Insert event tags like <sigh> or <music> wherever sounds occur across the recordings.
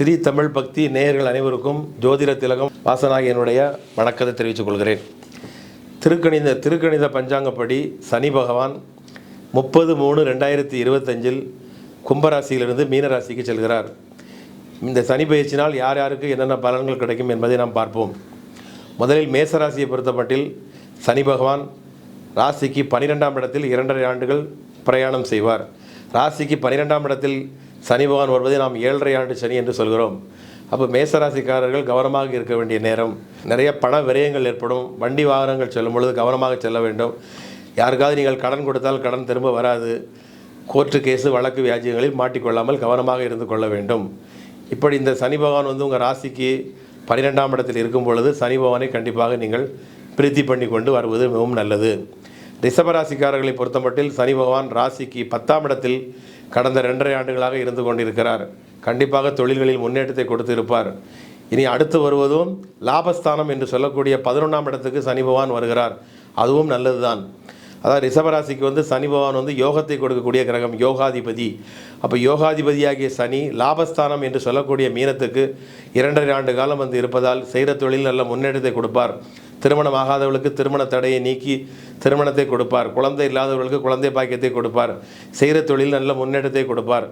ஸ்ரீ தமிழ் பக்தி நேயர்கள் அனைவருக்கும் ஜோதிட திலகம் வாசனாகியனுடைய வணக்கத்தை தெரிவித்துக் கொள்கிறேன். திருக்கணித திருக்கணித பஞ்சாங்கப்படி சனி பகவான் முப்பது மூணு ரெண்டாயிரத்தி இருபத்தஞ்சில் கும்பராசியிலிருந்து மீனராசிக்கு செல்கிறார். இந்த சனி பயிற்சினால் யார் யாருக்கு என்னென்ன பலன்கள் கிடைக்கும் என்பதை நாம் பார்ப்போம். முதலில் மேசராசியை பொறுத்தமட்டில் சனி பகவான் ராசிக்கு பனிரெண்டாம் இடத்தில் இரண்டரை ஆண்டுகள் பிரயாணம் செய்வார். ராசிக்கு பனிரெண்டாம் இடத்தில் சனி பகவான் வருவதை நாம் ஏழரை ஆண்டு சனி என்று சொல்கிறோம். அப்போ மேசராசிக்காரர்கள் கவனமாக இருக்க வேண்டிய நேரம். நிறைய பண விரயங்கள் ஏற்படும். வண்டி வாகனங்கள் செல்லும் பொழுது கவனமாக செல்ல வேண்டும். யாருக்காவது நீங்கள் கடன் கொடுத்தால் கடன் திரும்ப வராது. கோர்ட்டு கேஸு வழக்கு வியாஜியங்களில் மாட்டிக்கொள்ளாமல் கவனமாக இருந்து கொள்ள வேண்டும். இப்படி இந்த சனி பகவான் வந்து உங்கள் ராசிக்கு பன்னிரெண்டாம் இடத்தில் இருக்கும் பொழுது சனி பகவானை கண்டிப்பாக நீங்கள் பிரீத்தி பண்ணி கொண்டு வருவது மிகவும் நல்லது. ரிஷபராசிக்காரர்களை பொறுத்தமட்டில் சனி பகவான் ராசிக்கு பத்தாம் இடத்தில் கடந்த ரெண்டரை ஆண்டுகளாக இருந்து கொண்டிருக்கிறார். கண்டிப்பாக தொழில்களில் முன்னேற்றத்தை கொடுத்து இருப்பார் இனி அடுத்து வருவதும் லாபஸ்தானம் என்று சொல்லக்கூடிய பதினொன்றாம் இடத்துக்கு சனி பகவான் வருகிறார். அதுவும் நல்லதுதான். அதாவது ரிஷபராசிக்கு வந்து சனி பகவான் வந்து யோகத்தை கொடுக்கக்கூடிய கிரகம் யோகாதிபதி. அப்போ யோகாதிபதியாகிய சனி லாபஸ்தானம் என்று சொல்லக்கூடிய மீனத்துக்கு இரண்டரை ஆண்டு காலம் வந்து இருப்பதால் செய்கிற தொழில் நல்ல முன்னேற்றத்தை கொடுப்பார். திருமணம் ஆகாதவர்களுக்கு திருமண தடையை நீக்கி திருமணத்தை கொடுப்பார். குழந்தை இல்லாதவர்களுக்கு குழந்தை பாக்கியத்தை கொடுப்பார். செய்கிற தொழில் நல்ல முன்னேற்றத்தை கொடுப்பார்.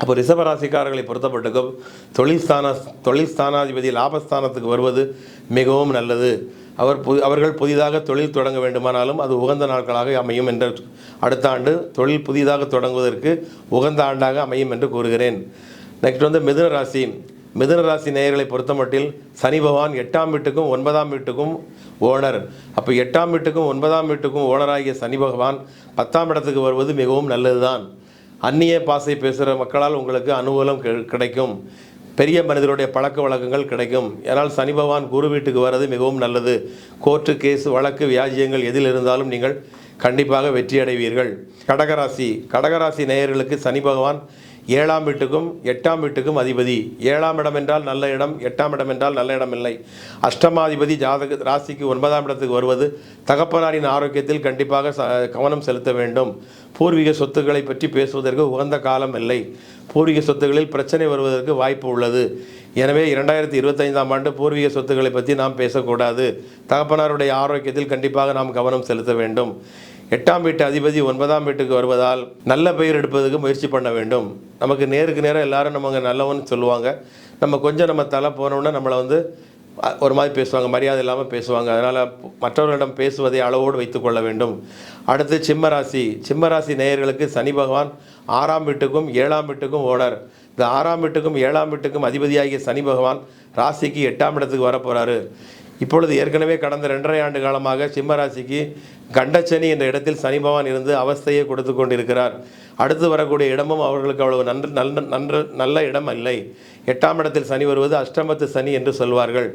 அப்போ ரிஷபராசிக்காரர்களை பொறுத்தப்பட்டுக்கும் தொழில் ஸ்தான தொழில் ஸ்தானாதிபதி லாபஸ்தானத்துக்கு வருவது மிகவும் நல்லது. அவர் பு அவர்கள் புதிதாக தொழில் தொடங்க வேண்டுமானாலும் அது உகந்த நாட்களாக அமையும் என்ற அடுத்த ஆண்டு தொழில் புதிதாக தொடங்குவதற்கு உகந்த ஆண்டாக அமையும் என்று கூறுகிறேன். நெக்ஸ்ட் வந்து மிதுன ராசி. மிதுன ராசி நேயர்களை பொறுத்தமட்டில் சனி பகவான் எட்டாம் வீட்டுக்கும் ஒன்பதாம் வீட்டுக்கும் ஓனர். அப்போ எட்டாம் வீட்டுக்கும் ஒன்பதாம் வீட்டுக்கும் ஓனராகிய சனி பகவான் பத்தாம் இடத்துக்கு வருவது மிகவும் நல்லதுதான். அந்நிய பாசை பேசுகிற மக்களால் உங்களுக்கு அனுகூலம் கிடைக்கும். பெரிய மனிதருடைய பழக்க வழக்கங்கள் கிடைக்கும். ஏனால் சனி பகவான் குரு வீட்டுக்கு வர்றது மிகவும் நல்லது. கோர்ட்டு கேஸ் வழக்கு வியாஜியங்கள் எதில் இருந்தாலும் நீங்கள் கண்டிப்பாக வெற்றி அடைவீர்கள் கடகராசி. கடகராசி நேயர்களுக்கு சனி பகவான் ஏழாம் வீட்டுக்கும் எட்டாம் வீட்டுக்கும் அதிபதி. ஏழாம் இடம் என்றால் நல்ல இடம் எட்டாம் இடம் என்றால் நல்ல இடம் இல்லை. அஷ்டமாதிபதி ஜாதக ராசிக்கு ஒன்பதாம் இடத்துக்கு வருவது தகப்பனாரின் ஆரோக்கியத்தில் கண்டிப்பாக ச- கவனம் செலுத்த வேண்டும். பூர்வீக சொத்துக்களை பற்றி பேசுவதற்கு உகந்த காலம் இல்லை. பூர்வீக சொத்துக்களில் பிரச்சனை வருவதற்கு வாய்ப்பு உள்ளது. எனவே இரண்டாயிரத்தி இருபத்தைந்தாம் ஆண்டு பூர்வீக சொத்துக்களை பற்றி நாம் பேசக்கூடாது. தகப்பனாருடைய ஆரோக்கியத்தில் கண்டிப்பாக நாம் கவனம் செலுத்த வேண்டும். எட்டாம் வீட்டு அதிபதி ஒன்பதாம் வீட்டுக்கு வருவதால் நல்ல பெயர் எடுப்பதற்கு முயற்சி பண்ண வேண்டும். நமக்கு நேருக்கு நேரம் எல்லாரும் நம்ம நல்லவன்னு சொல்லுவாங்க. நம்ம கொஞ்சம் நம்ம தலை போனோம்னா நம்மளை வந்து ஒரு மாதிரி பேசுவாங்க. மரியாதை இல்லாமல் பேசுவாங்க. அதனால் மற்றவர்களிடம் பேசுவதை அளவோடு வைத்துக்கொள்ள வேண்டும். அடுத்து சிம்மராசி. சிம்மராசி நேயர்களுக்கு சனி பகவான் ஆறாம் வீட்டுக்கும் ஏழாம் வீட்டுக்கும் ஓனர். இந்த ஆறாம் வீட்டுக்கும் ஏழாம் வீட்டுக்கும் அதிபதியாகிய சனி பகவான் ராசிக்கு எட்டாம் இடத்துக்கு வரப்போகிறாரு இப்பொழுது ஏற்கனவே கடந்த ரெண்டரை ஆண்டு காலமாக சிம்மராசிக்கு கண்டச்சனி என்ற இடத்தில் சனி பகவான் இருந்து அவஸ்தையை கொடுத்து கொண்டிருக்கிறார். அடுத்து வரக்கூடிய இடமும் அவர்களுக்கு அவ்வளவு நன்று நல்ல நன்று நல்ல இடம் இல்லை. எட்டாம் இடத்தில் சனி வருவது அஷ்டமத்து சனி என்று சொல்வார்கள்.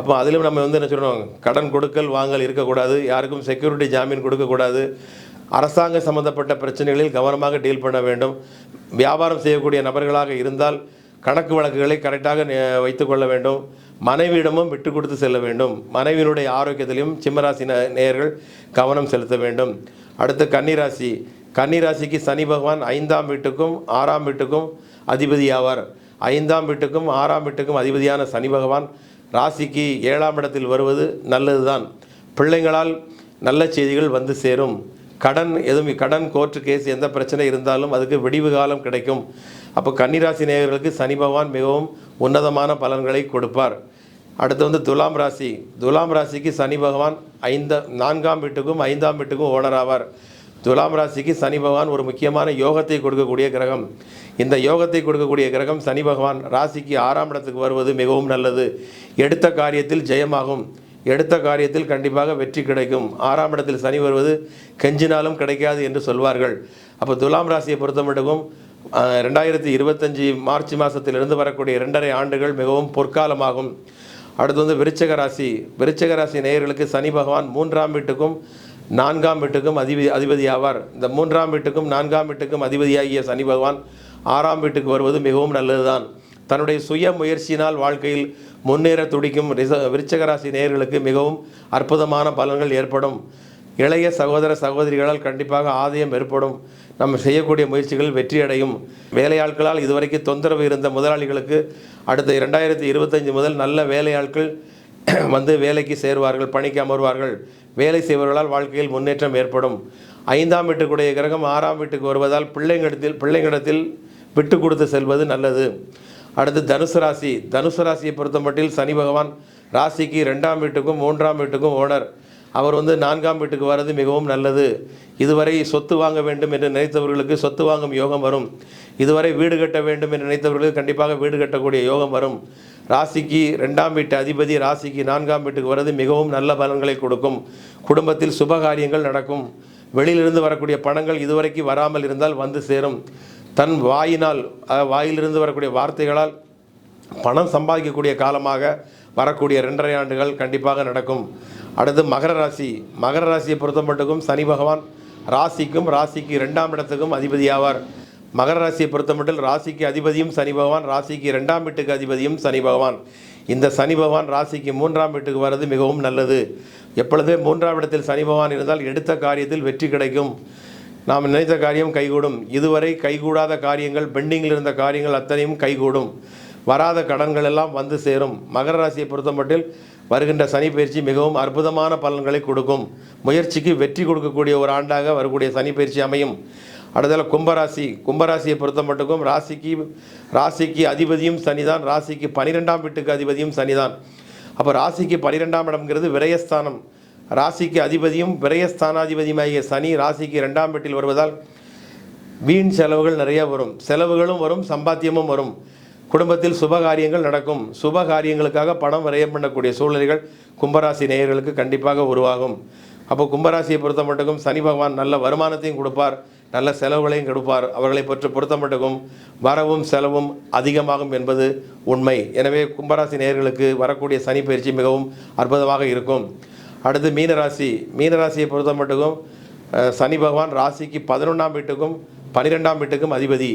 அப்போ அதிலும் நம்ம வந்து என்ன சொல்லணும் கடன் கொடுக்கல் வாங்கல் இருக்கக்கூடாது. யாருக்கும் செக்யூரிட்டி ஜாமீன் கொடுக்கக்கூடாது. அரசாங்க சம்பந்தப்பட்ட பிரச்சனைகளில் கவனமாக டீல் பண்ண வேண்டும். வியாபாரம் செய்யக்கூடிய நபர்களாக இருந்தால் கணக்கு வழக்குகளை கரெக்டாக வைத்துக்கொள்ள வேண்டும். மனைவியிடமும் விட்டு கொடுத்து செல்ல வேண்டும். மனைவியினுடைய ஆரோக்கியத்திலையும் சிம்மராசி நேயர்கள் கவனம் செலுத்த வேண்டும். அடுத்து கன்னிராசி. கன்னிராசிக்கு சனி பகவான் ஐந்தாம் வீட்டுக்கும் ஆறாம் வீட்டுக்கும் அதிபதி ஆவார். ஐந்தாம் வீட்டுக்கும் ஆறாம் வீட்டுக்கும் அதிபதியான சனி பகவான் ராசிக்கு ஏழாம் இடத்தில் வருவது நல்லதுதான். பிள்ளைங்களால் நல்ல செய்திகள் வந்து சேரும். கடன் எதுவும் கடன் கோர்ட்டு கேஸ் எந்த பிரச்சனை இருந்தாலும் அதுக்கு விடிவு காலம் கிடைக்கும். அப்போ கன்னிராசி நேயர்களுக்கு சனி பகவான் மிகவும் உன்னதமான பலன்களை கொடுப்பார். அடுத்து வந்து துலாம் ராசி. துலாம் ராசிக்கு சனி பகவான் ஐந்த நான்காம் வீட்டுக்கும் ஐந்தாம் வீட்டுக்கும் ஓனர் ஆவார். துலாம் ராசிக்கு சனி பகவான் ஒரு முக்கியமான யோகத்தை கொடுக்கக்கூடிய கிரகம். இந்த யோகத்தை கொடுக்கக்கூடிய கிரகம் சனி பகவான் ராசிக்கு ஆறாம் இடத்துக்கு வருவது மிகவும் நல்லது. எடுத்த காரியத்தில் ஜெயமாகும். எடுத்த காரியத்தில் கண்டிப்பாக வெற்றி கிடைக்கும். ஆறாம் இடத்தில் சனி வருவது கெஞ்சினாலும் கிடைக்காது என்று சொல்வார்கள். அப்போ துலாம் ராசியை பொறுத்தமட்டுக்கும் ரெண்டாயிரத்தி இருபத்தஞ்சி மார்ச் மாதத்திலிருந்து வரக்கூடிய இரண்டரை ஆண்டுகள் மிகவும் பொற்காலமாகும். அடுத்து வந்து விருச்சக ராசி. விருச்சக ராசி நேயர்களுக்கு சனி பகவான் மூன்றாம் வீட்டுக்கும் நான்காம் வீட்டுக்கும் அதிபதி அதிபதி ஆவார் இந்த மூன்றாம் வீட்டுக்கும் நான்காம் வீட்டுக்கும் அதிபதியாகிய சனி பகவான் ஆறாம் வீட்டுக்கு வருவது மிகவும் நல்லதுதான். தன்னுடைய சுய முயற்சியினால் வாழ்க்கையில் முன்னேற துடிக்கும் ரிச விருச்சக ராசி நேயர்களுக்கு மிகவும் அற்புதமான பலன்கள் ஏற்படும். இளைய சகோதர சகோதரிகளால் கண்டிப்பாக ஆதாயம் ஏற்படும். நம்ம செய்யக்கூடிய முயற்சிகள் வெற்றியடையும். வேலையாட்களால் இதுவரைக்கும் தொந்தரவு இருந்த முதலாளிகளுக்கு அடுத்த இரண்டாயிரத்தி இருபத்தஞ்சு முதல் நல்ல வேலையாட்கள் <clears throat> வந்து வேலைக்கு சேருவார்கள் பணிக்கு அமர்வார்கள். வேலை செய்பவர்களால் வாழ்க்கையில் முன்னேற்றம் ஏற்படும். ஐந்தாம் வீட்டுக்குடைய கிரகம் ஆறாம் வீட்டுக்கு வருவதால் பிள்ளைங்களிடத்தில் பிள்ளைங்களிடத்தில் விட்டு கொடுத்து செல்வது நல்லது. அடுத்து தனுசு ராசி. தனுசு ராசியை பொறுத்தமட்டில் சனி பகவான் ராசிக்கு ரெண்டாம் வீட்டுக்கும் மூன்றாம் வீட்டுக்கும் ஓனர். அவர் வந்து நான்காம் வீட்டுக்கு வர்றது மிகவும் நல்லது. இதுவரை சொத்து வாங்க வேண்டும் என்று நினைத்தவர்களுக்கு சொத்து வாங்கும் யோகம் வரும். இதுவரை வீடு கட்ட வேண்டும் என்று நினைத்தவர்களுக்கு கண்டிப்பாக வீடு கட்டக்கூடிய யோகம் வரும். ராசிக்கு ரெண்டாம் வீட்டு அதிபதி ராசிக்கு நான்காம் வீட்டுக்கு வர்றது மிகவும் நல்ல பலன்களை கொடுக்கும். குடும்பத்தில் சுபகாரியங்கள் நடக்கும். வெளியிலிருந்து வரக்கூடிய பணங்கள் இதுவரைக்கும் வராமல் இருந்தால் வந்து சேரும். தன் வாயினால் வாயிலிருந்து வரக்கூடிய வார்த்தைகளால் பணம் சம்பாதிக்கக்கூடிய காலமாக வரக்கூடிய ரெண்டரை ஆண்டுகள் கண்டிப்பாக நடக்கும். அடுத்து மகர ராசி. மகர ராசியை பொறுத்த மட்டுக்கும் சனி பகவான் ராசிக்கும் ராசிக்கு ரெண்டாம் இடத்துக்கும் அதிபதியாவார். மகர ராசியை பொறுத்த மட்டும் ராசிக்கு அதிபதியும் சனி பகவான் ராசிக்கு ரெண்டாம் வீட்டுக்கு அதிபதியும் சனி பகவான். இந்த சனி பகவான் ராசிக்கு மூன்றாம் வீட்டுக்கு வர்றது மிகவும் நல்லது. எப்பொழுதே மூன்றாம் இடத்தில் சனி பகவான் இருந்தால் எடுத்த காரியத்தில் வெற்றி கிடைக்கும். நாம் நினைத்த காரியம் கைகூடும். இதுவரை கைகூடாத காரியங்கள் பெண்டிங்கில் இருந்த காரியங்கள் அத்தனையும் கைகூடும். வராத கடன்கள் எல்லாம் வந்து சேரும். மகர ராசியை பொறுத்தமட்டில் வருகின்ற சனி பயிற்சி மிகவும் அற்புதமான பலன்களை கொடுக்கும். முயற்சிக்கு வெற்றி கொடுக்கக்கூடிய ஒரு ஆண்டாக வரக்கூடிய சனி பயிற்சி அமையும். அடுத்ததில் கும்பராசி. கும்பராசியை பொறுத்த மட்டுக்கும் ராசிக்கு ராசிக்கு அதிபதியும் சனிதான். ராசிக்கு பனிரெண்டாம் வீட்டுக்கு அதிபதியும் சனிதான். அப்போ ராசிக்கு பனிரெண்டாம் இடம்ங்கிறது விரயஸ்தானம். ராசிக்கு அதிபதியும் விரயஸ்தானாதிபதியுமாகிய சனி ராசிக்கு இரண்டாம் வீட்டில் வருவதால் வீண் செலவுகள் நிறைய வரும். செலவுகளும் வரும் சம்பாத்தியமும் வரும். குடும்பத்தில் சுபகாரியங்கள் நடக்கும். சுபகாரியங்களுக்காக பணம் விரயம் பண்ணக்கூடிய சூழ்நிலைகள் கும்பராசி நேயர்களுக்கு கண்டிப்பாக உருவாகும். அப்போ கும்பராசியை பொறுத்த மட்டுக்கும் சனி பகவான் நல்ல வருமானத்தையும் கொடுப்பார். நல்ல செலவுகளையும் கொடுப்பார். அவர்களை பற்றி பொறுத்த மட்டுக்கும் வரவும் செலவும் அதிகமாகும் என்பது உண்மை. எனவே கும்பராசி நேயர்களுக்கு வரக்கூடிய சனி பயிற்சி மிகவும் அற்புதமாக இருக்கும். அடுத்து மீனராசி. மீனராசியை பொறுத்த மட்டுக்கும் சனி பகவான் ராசிக்கு பதினொன்றாம் வீட்டுக்கும் பனிரெண்டாம் வீட்டுக்கும் அதிபதி.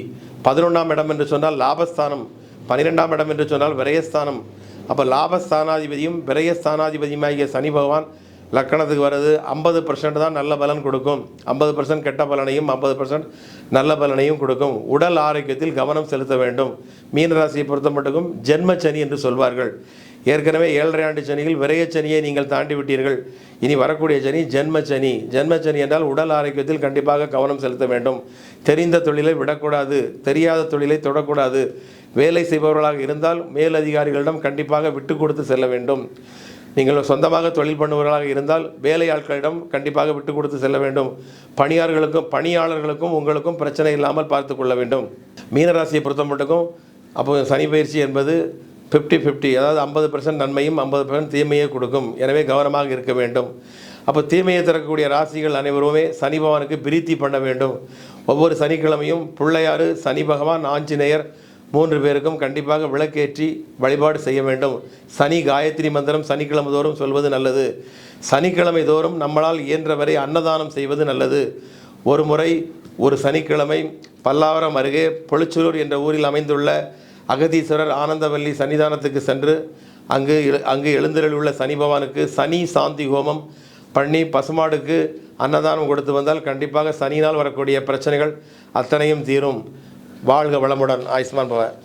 பதினொன்றாம் இடம் என்று சொன்னால் லாபஸ்தானம். பனிரெண்டாம் இடம் என்று சொன்னால் விரயஸ்தானம். அப்போ லாபஸ்தானாதிபதியும் விரயஸ்தானாதிபதியுமாகிய சனி பகவான் லக்கணத்துக்கு வர்றது ஐம்பது பர்சன்ட் தான் நல்ல பலன் கொடுக்கும். ஐம்பது பர்சன்ட் கெட்ட பலனையும் ஐம்பது பர்சன்ட் நல்ல பலனையும் கொடுக்கும். உடல் ஆரோக்கியத்தில் கவனம் செலுத்த வேண்டும். மீனராசியை பொறுத்த மட்டுக்கும் ஜென்மச்சனி என்று சொல்வார்கள். ஏற்கனவே ஏழரை ஆண்டு சனியில் விரயச்சனியை நீங்கள் தாண்டி விட்டீர்கள். இனி வரக்கூடிய சனி ஜென்மச்சனி ஜென்மச்சனி என்றால் உடல் ஆரோக்கியத்தில் கண்டிப்பாக கவனம் செலுத்த வேண்டும். தெரிந்த தொழிலை விடக்கூடாது. தெரியாத தொழிலை தொடக்கூடாது. வேலை செய்பவர்களாக இருந்தால் மேலதிகாரிகளிடம் கண்டிப்பாக விட்டு கொடுத்து செல்ல வேண்டும். நீங்கள் சொந்தமாக தொழில் பண்ணுபவர்களாக இருந்தால் வேலையாட்களிடம் கண்டிப்பாக விட்டு கொடுத்து செல்ல வேண்டும். பணியாளர்களுக்கும் பணியாளர்களுக்கும் உங்களுக்கும் பிரச்சனை இல்லாமல் பார்த்து கொள்ள வேண்டும். மீனராசியை பொறுத்த மட்டுக்கும் அப்போ சனி பயிற்சி என்பது ஃபிஃப்டி ஃபிஃப்டி அதாவது ஐம்பது பர்சன்ட் நன்மையும் ஐம்பது பர்சன்ட் தீமையை கொடுக்கும். எனவே கவனமாக இருக்க வேண்டும். அப்போ தீமையை திறக்கக்கூடிய ராசிகள் அனைவருமே சனி பகவானுக்கு பிரீத்தி பண்ண வேண்டும். ஒவ்வொரு சனிக்கிழமையும் பிள்ளையாறு சனி பகவான் ஆஞ்சநேயர் மூன்று பேருக்கும் கண்டிப்பாக விளக்கேற்றி வழிபாடு செய்ய வேண்டும். சனி காயத்ரி மந்திரம் சனிக்கிழமை தோறும் சொல்வது நல்லது. சனிக்கிழமை தோறும் நம்மளால் இயன்றவரை அன்னதானம் செய்வது நல்லது. ஒரு முறை ஒரு சனிக்கிழமை பல்லாவரம் அருகே பொழிச்சலூர் என்ற ஊரில் அமைந்துள்ள அகதீஸ்வரர் ஆனந்தவல்லி சன்னிதானத்துக்கு சென்று அங்கு எழு- அங்கு எழுந்தருளுள்ள சனி பகவானுக்கு சனி சாந்தி ஹோமம் பண்ணி பசுமாடுக்கு அன்னதானம் கொடுத்து வந்தால் கண்டிப்பாக சனியினால் வரக்கூடிய பிரச்சனைகள் அத்தனையும் தீரும். வாழ்க வளமுடன் ஆயுஷ்மான் பவன்.